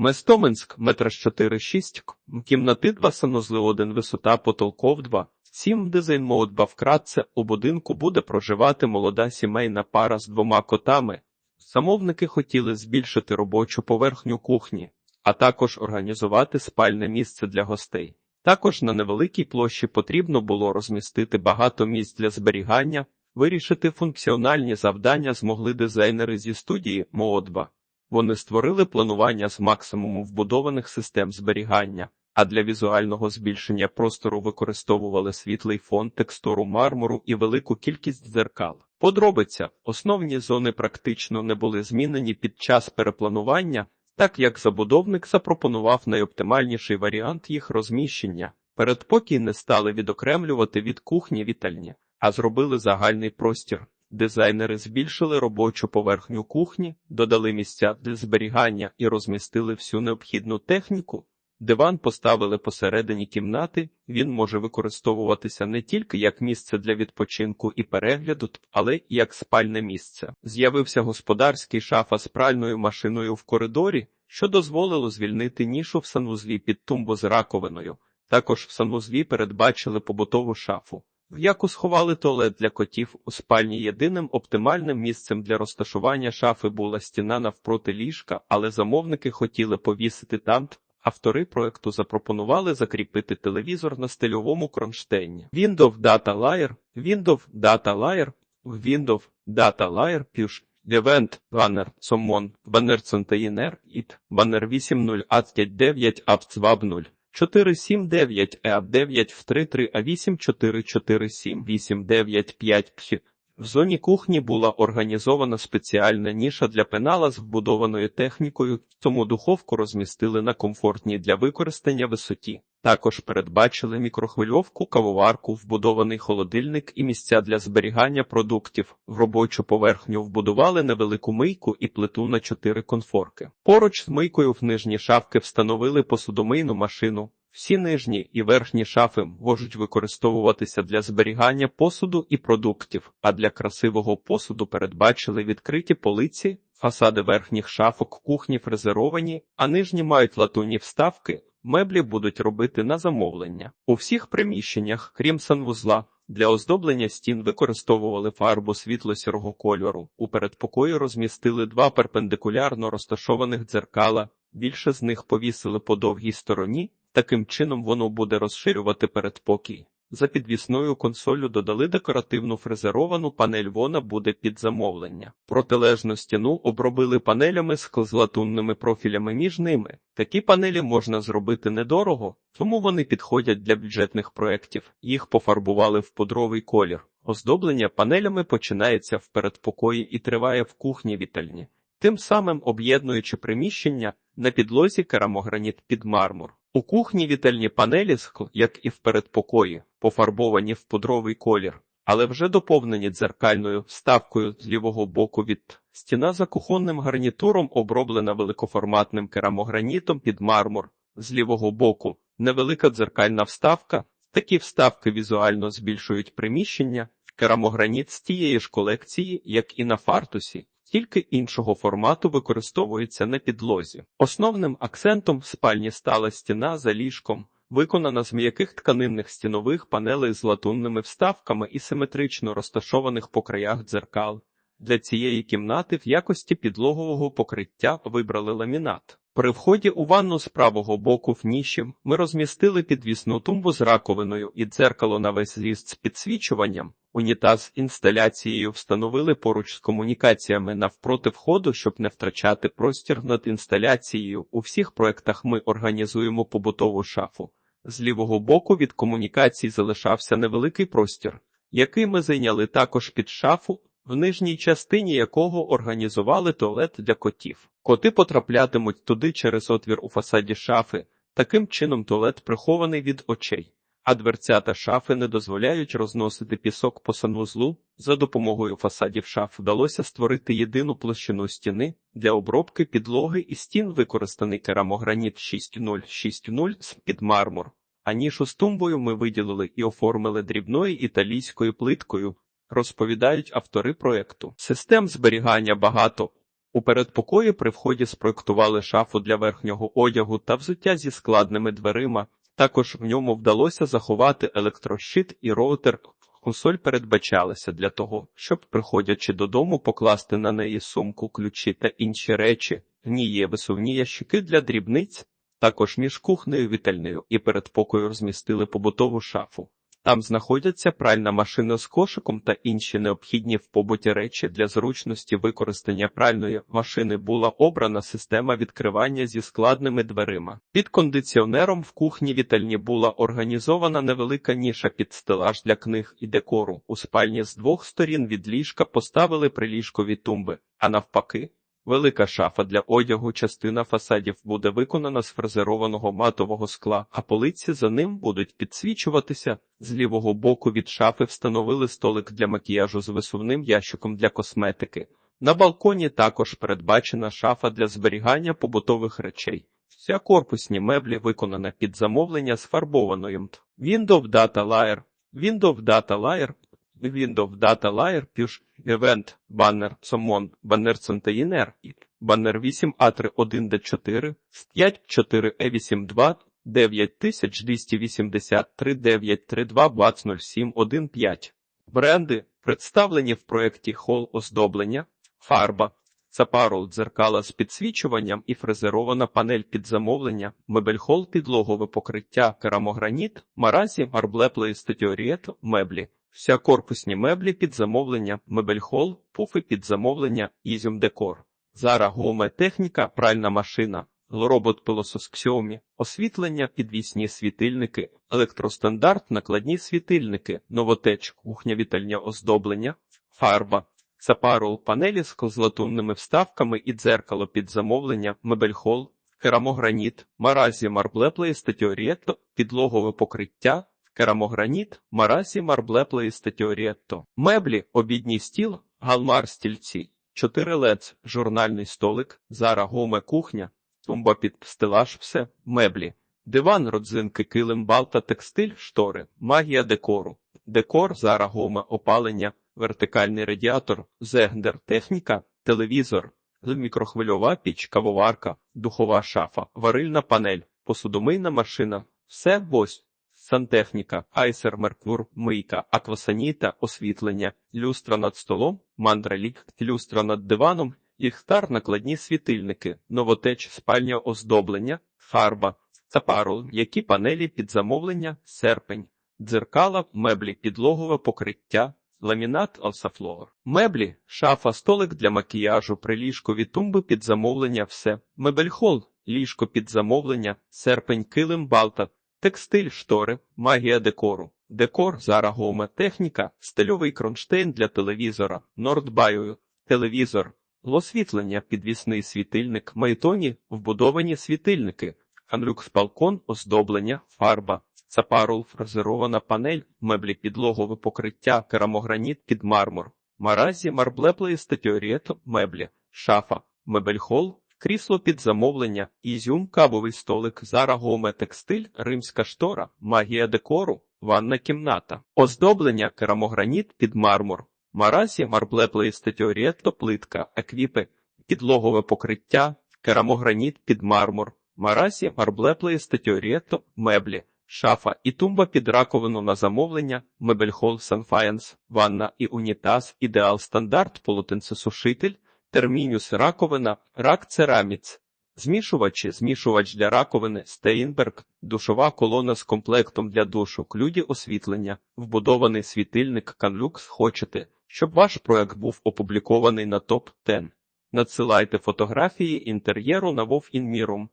Местоменськ, метра 4-6, кімнати 2 санузли 1, висота потолков 2. 7 дизайн молодьба вкратце у будинку буде проживати молода сімейна пара з двома котами. Замовники хотіли збільшити робочу поверхню кухні, а також організувати спальне місце для гостей. Також на невеликій площі потрібно було розмістити багато місць для зберігання, вирішити функціональні завдання змогли дизайнери зі студії Моодба. Вони створили планування з максимуму вбудованих систем зберігання, а для візуального збільшення простору використовували світлий фон, текстуру мармуру і велику кількість дзеркал. Подробиця основні зони практично не були змінені під час перепланування, так як забудовник запропонував найоптимальніший варіант їх розміщення. Передпокій не стали відокремлювати від кухні вітальні, а зробили загальний простір. Дизайнери збільшили робочу поверхню кухні, додали місця для зберігання і розмістили всю необхідну техніку. Диван поставили посередині кімнати, він може використовуватися не тільки як місце для відпочинку і перегляду, але й як спальне місце. З'явився господарський шафа з пральною машиною в коридорі, що дозволило звільнити нішу в санвузлі під тумбу з раковиною. Також в санвузлі передбачили побутову шафу. В яку сховали туалет для котів у спальні єдиним оптимальним місцем для розташування шафи була стіна навпроти ліжка, але замовники хотіли повісити там. Автори проекту запропонували закріпити телевізор на стильовому кронштейні. Windows Data Layer, Windows Data Layer, Windows Data Layer Push, Event, Banner, Summon, Banner Container, IT, Banner 80 A59 Apps 0. 479 а 9 в 33 а 8447 895 Пхі. В зоні кухні була організована спеціальна ніша для пенала з вбудованою технікою, тому духовку розмістили на комфортній для використання висоті. Також передбачили мікрохвильовку, кавоварку, вбудований холодильник і місця для зберігання продуктів. В робочу поверхню вбудували невелику мийку і плиту на чотири конфорки. Поруч з мийкою в нижні шафки встановили посудомийну машину. Всі нижні і верхні шафи можуть використовуватися для зберігання посуду і продуктів, а для красивого посуду передбачили відкриті полиці, фасади верхніх шафок кухні фрезеровані, а нижні мають латунні вставки. Меблі будуть робити на замовлення. У всіх приміщеннях, крім санвузла, для оздоблення стін використовували фарбу світло-сірого кольору. У передпокої розмістили два перпендикулярно розташованих дзеркала. Більше з них повісили по довгій стороні. Таким чином воно буде розширювати передпокій. За підвісною консолю додали декоративну фрезеровану панель вона буде під замовлення. Протилежну стіну обробили панелями з латунними профілями між ними. Такі панелі можна зробити недорого, тому вони підходять для бюджетних проєктів. Їх пофарбували в пудровий колір. Оздоблення панелями починається в передпокої і триває в кухні вітальні. Тим самим об'єднуючи приміщення на підлозі керамограніт під мармур. У кухні вітальні панелі як і в передпокої, пофарбовані в пудровий колір, але вже доповнені дзеркальною вставкою з лівого боку від стіна за кухонним гарнітуром оброблена великоформатним керамогранітом під мармур з лівого боку. Невелика дзеркальна вставка. Такі вставки візуально збільшують приміщення, керамограніт з тієї ж колекції, як і на фартусі тільки іншого формату використовується на підлозі. Основним акцентом в спальні стала стіна за ліжком, виконана з м'яких тканинних стінових панелей з латунними вставками і симетрично розташованих по краях дзеркал. Для цієї кімнати в якості підлогового покриття вибрали ламінат. При вході у ванну з правого боку в ніші ми розмістили підвісну тумбу з раковиною і дзеркало на весь зріст з підсвічуванням. Унітаз інсталяцією встановили поруч з комунікаціями навпроти входу, щоб не втрачати простір над інсталяцією. У всіх проектах ми організуємо побутову шафу. З лівого боку від комунікацій залишався невеликий простір, який ми зайняли також під шафу, в нижній частині якого організували туалет для котів. Коти потраплятимуть туди через отвір у фасаді шафи. Таким чином туалет прихований від очей а дверцята шафи не дозволяють розносити пісок по санвузлу. За допомогою фасадів шаф вдалося створити єдину площину стіни для обробки підлоги і стін використаний керамограніт 6060 з під мармур. А нішу з тумбою ми виділили і оформили дрібною італійською плиткою, розповідають автори проекту. Систем зберігання багато. У передпокої при вході спроектували шафу для верхнього одягу та взуття зі складними дверима. Також в ньому вдалося заховати електрощит і роутер. Консоль передбачалася для того, щоб, приходячи додому, покласти на неї сумку, ключі та інші речі. В ній є висувні ящики для дрібниць. Також між кухнею, вітальнею і передпокою розмістили побутову шафу. Там знаходяться пральна машина з кошиком та інші необхідні в побуті речі для зручності використання пральної машини була обрана система відкривання зі складними дверима. Під кондиціонером в кухні вітальні була організована невелика ніша під стелаж для книг і декору. У спальні з двох сторін від ліжка поставили приліжкові тумби, а навпаки. Велика шафа для одягу частина фасадів буде виконана з фрезерованого матового скла, а полиці за ним будуть підсвічуватися. З лівого боку від шафи встановили столик для макіяжу з висувним ящиком для косметики. На балконі також передбачена шафа для зберігання побутових речей. Вся корпусні меблі виконана під замовлення з фарбованою Windows Data Layer Windows Data Layer Windows Data Layer Push Event Banner Summon Banner Container Banner 8 A31 D4 5 4 E82 9283 932 BATS 0715 Бренди представлені в проєкті Hall оздоблення, фарба, Цапарол дзеркала з підсвічуванням і фрезерована панель під замовлення, мебельхол підлогове покриття, керамограніт, маразі, марблеплеї статіорієт, меблі. Вся корпусні меблі під замовлення, мебельхол, пуфи під замовлення, ізюм декор. Зара гоме техніка, пральна машина, робот пилосос Xiaomi, освітлення, підвісні світильники, електростандарт, накладні світильники, новотеч, кухня вітальня оздоблення, фарба, сапарол, панелі з козлатунними вставками і дзеркало під замовлення, мебельхол, керамограніт, маразі марблеплеї статіорієтто, підлогове покриття, керамограніт, маразі марблеплеї статіорієтто, меблі, обідній стіл, галмар стільці, 4 лец, журнальний столик, зара гоме кухня, тумба під стелаж, все, меблі, диван, родзинки, килим, балта, текстиль, штори, магія декору, декор, зара гоме, опалення, вертикальний радіатор, зегндер, техніка, телевізор, мікрохвильова піч, кавоварка, духова шафа, варильна панель, посудомийна машина, все ось. Сантехніка, айсер, меркур, мийка, аквасаніта, освітлення, люстра над столом, мандралік, люстра над диваном, ліхтар, накладні світильники, новотеч, спальня оздоблення, фарба, цапарул, які панелі під замовлення, серпень, дзеркала, меблі, підлогове покриття, ламінат, алсафлор, меблі, шафа, столик для макіяжу, приліжкові тумби під замовлення, все, мебельхол, ліжко під замовлення, серпень, килим, балта, Текстиль, штори, магія декору, декор, зара гоме, техніка, стильовий кронштейн для телевізора, Нордбаю, телевізор, освітлення, підвісний світильник, майтоні, вбудовані світильники, ханлюкс балкон, оздоблення, фарба, цапарул, фрезерована панель, меблі підлогове покриття, керамограніт під мармур, маразі, марблеплеї статіорієто, меблі, шафа, мебельхол, Крісло під замовлення, ізюм, кавовий столик, зара гоме текстиль, римська штора, магія декору, ванна кімната, оздоблення, керамограніт під мармур, маразі, марблеплеї статіорієтто, плитка, еквіпи, підлогове покриття, керамограніт під мармур, маразі, марблеплеї статіорієтто, меблі, шафа і тумба під раковину на замовлення, мебельхол Санфаєнс, ванна і унітаз, ідеал стандарт, полотенцесушитель, Термінюс раковина, рак цераміц, змішувачі, змішувач для раковини, Стейнберг, душова колона з комплектом для душу, клюді освітлення, вбудований світильник Канлюкс. Хочете, щоб ваш проект був опублікований на топ 10 Надсилайте фотографії інтер'єру на Інмірум.